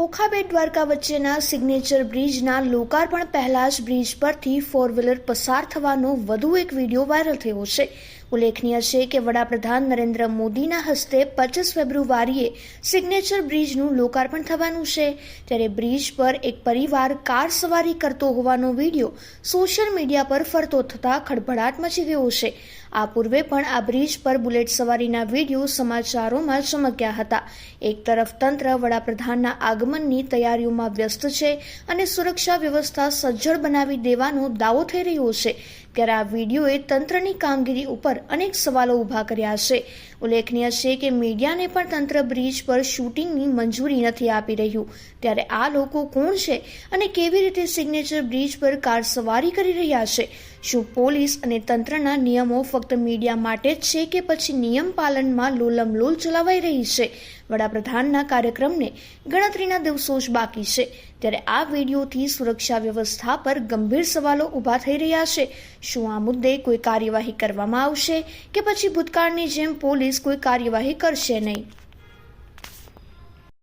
ઓખાબેટ દ્વારકા વચ્ચેના સિગ્નેચર બ્રિજના લોકાર્પણ પહેલા જ બ્રિજ પરથી ફોર વ્હીલર પસાર થવાનો વધુ એક વીડિયો વાયરલ થયો છે. ઉલ્લેખનીય છે કે વડાપ્રધાન નરેન્દ્ર મોદીના હસ્તે પચીસ ફેબ્રુઆરીએ સિગ્નેચર બ્રિજનું લોકાર્પણ થવાનું છે. ત્યારે બ્રિજ પર એક પરિવાર કાર સવારી કરતો હોવાનો વીડિયો સોશિયલ મીડિયા પર ફરતો થતા ખળભળાટ મચી ગયો છે. આ પૂર્વે પણ આ બ્રિજ પર બુલેટ સવારીના વીડિયો સમાચારોમાં ચમક્યા હતા. એક તરફ તંત્ર વડાપ્રધાનના આગમનની તૈયારીઓમાં વ્યસ્ત છે અને સુરક્ષા વ્યવસ્થા સજ્જડ બનાવી દેવાનો દાવો થઈ રહ્યો છે. ત્યારે આ વિડીયોએ તંત્રની કામગીરી ઉપર અનેક સવાલો ઊભા કર્યા છે. ઉલ્લેખનીય છે કે મીડિયાને પણ તંત્ર બ્રિજ પર શૂટિંગની મંજૂરી નથી આપી રહ્યું. ત્યારે આ લોકો કોણ છે અને કેવી રીતે સિગ્નેચર બ્રિજ પર કાર સવારી કરી રહ્યા છે? શું પોલીસ અને તંત્રના નિયમો ફક્ત મીડિયા માટે જ છે કે પછી નિયમ પાલનમાં લોલમલોલ ચલાવાઈ રહી છે? વડાપ્રધાનના કાર્યક્રમને ગણતરીના દિવસો જ બાકી છે. ત્યારે આ વિડીયોથી સુરક્ષા વ્યવસ્થા પર ગંભીર સવાલો ઊભા થઈ રહ્યા છે. શું આ મુદ્દે કોઈ કાર્યવાહી કરવામાં આવશે કે પછી ભૂતકાળની જેમ પોલીસ કોઈ કાર્યવાહી કરશે નહીં?